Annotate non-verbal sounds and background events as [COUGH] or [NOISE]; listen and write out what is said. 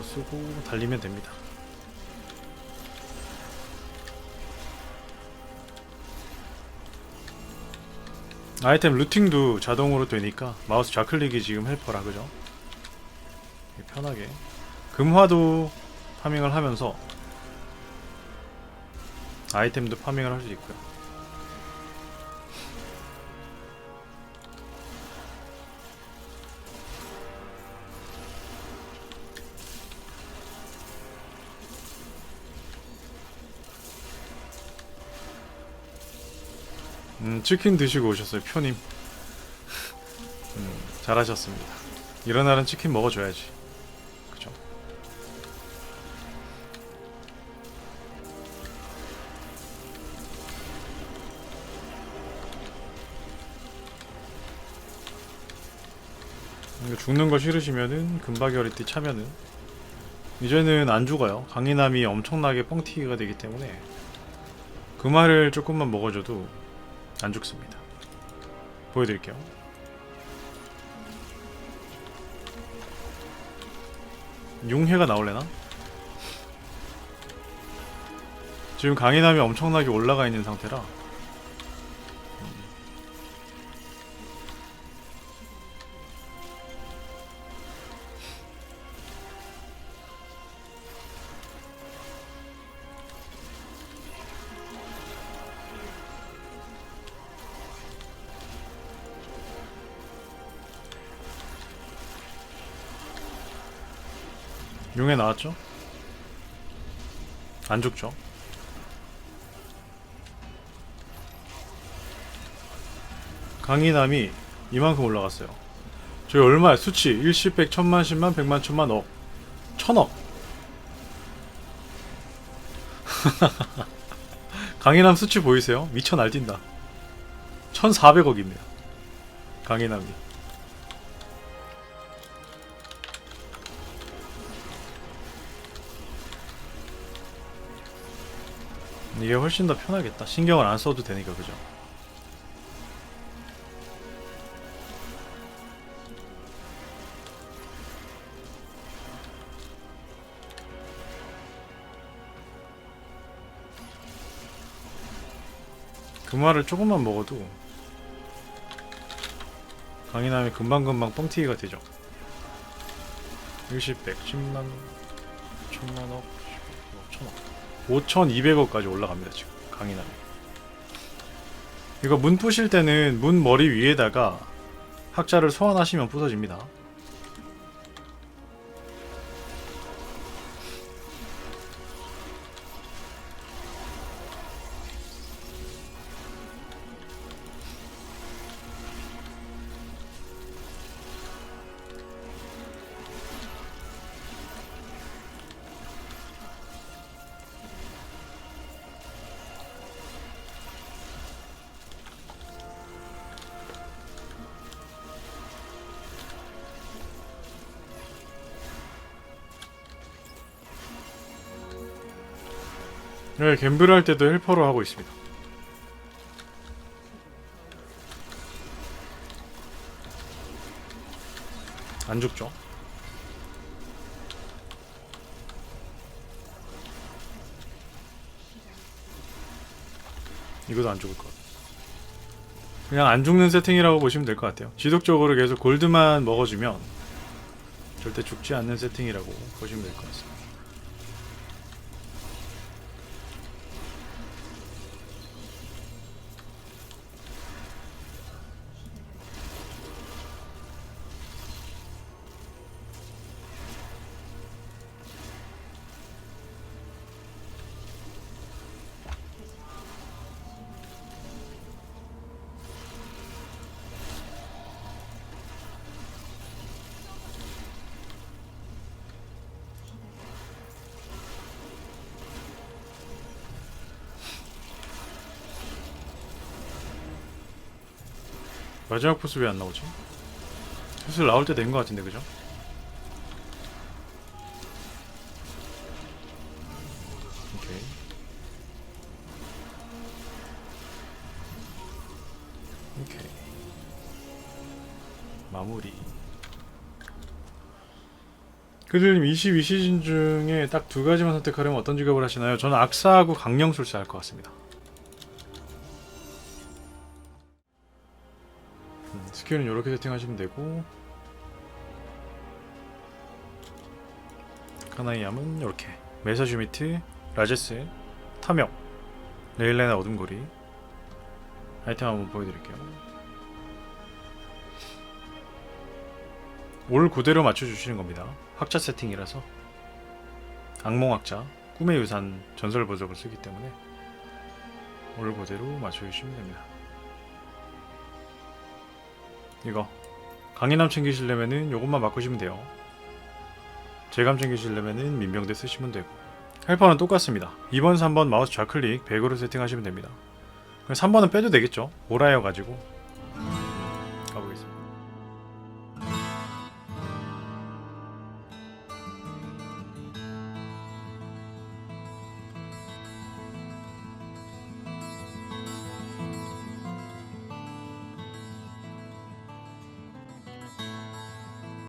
바로 쓰고 달리면 됩니다. 아이템 루팅도 자동으로 되니까 마우스 좌클릭이 지금 헬퍼라 그죠? 편하게 금화도 파밍을 하면서 아이템도 파밍을 할 수 있고요. 음, 치킨 드시고 오셨어요, 표님. 음, 잘하셨습니다. 이런 날은 치킨 먹어줘야지. 그죠? 죽는 거 싫으시면은 금박이어리띠 차면은 이제는 안 죽어요. 강인함이 엄청나게 뻥튀기가 되기 때문에 그 말을 조금만 먹어줘도 안 죽습니다. 보여드릴게요. 융해가 나올래나? 지금 강인함이 엄청나게 올라가 있는 상태라 융해 나왔죠? 안 죽죠? 강인함이 이만큼 올라갔어요. 저희 얼마야? 수치 1십, 100, 천만, 10만, 100만, 천만, 억. 천억. [LAUGHS] 강인함 수치 보이세요? 미쳐 날뛴다. 1400억입니다. 강인함이. 이게 훨씬 더 편하겠다. 신경을 안 써도 되니까 그죠? 그 말을 조금만 먹어도 강인함이 금방금방 뻥튀기가 되죠. 일시백 10만, 천만억, 천억. 5,200억까지 올라갑니다 지금 강인함이 이거 문 부실 때는 문 머리 위에다가 학자를 소환하시면 부서집니다 네, 갬블 할 때도 헬퍼로 하고 있습니다. 안 죽죠? 이것도 안 죽을 것 같아 그냥 안 죽는 세팅이라고 보시면 될 것 같아요. 지속적으로 계속 골드만 먹어주면 절대 죽지 않는 세팅이라고 보시면 될 것 같습니다 마지막 보스 왜 안 나오지? 슬슬 나올 때 된 것 같은데 그죠? 오케이 오케이 마무리 그들님 22시즌 중에 딱 두 가지만 선택하려면 어떤 직업을 하시나요? 저는 악사하고 강령술사 할 것 같습니다. 스킬은 이렇게 세팅하시면 되고 카나이암은 이렇게 메사주미트, 라제스, 탐욕, 레일레나 어둠고리 아이템 한번 보여드릴게요. 올 그대로 맞춰주시는 겁니다. 학자 세팅이라서 악몽학자, 꿈의 유산 전설 보석을 쓰기 때문에 올 그대로 맞춰주시면 됩니다. 이거 강인함 챙기시려면은 요것만 바꾸시면 돼요. 재감 챙기시려면은 민병대 쓰시면 되고 헬퍼는 똑같습니다. 2번, 3번 마우스 좌클릭 100으로 세팅하시면 됩니다. 3번은 빼도 되겠죠? 오라여 가지고 가보겠습니다.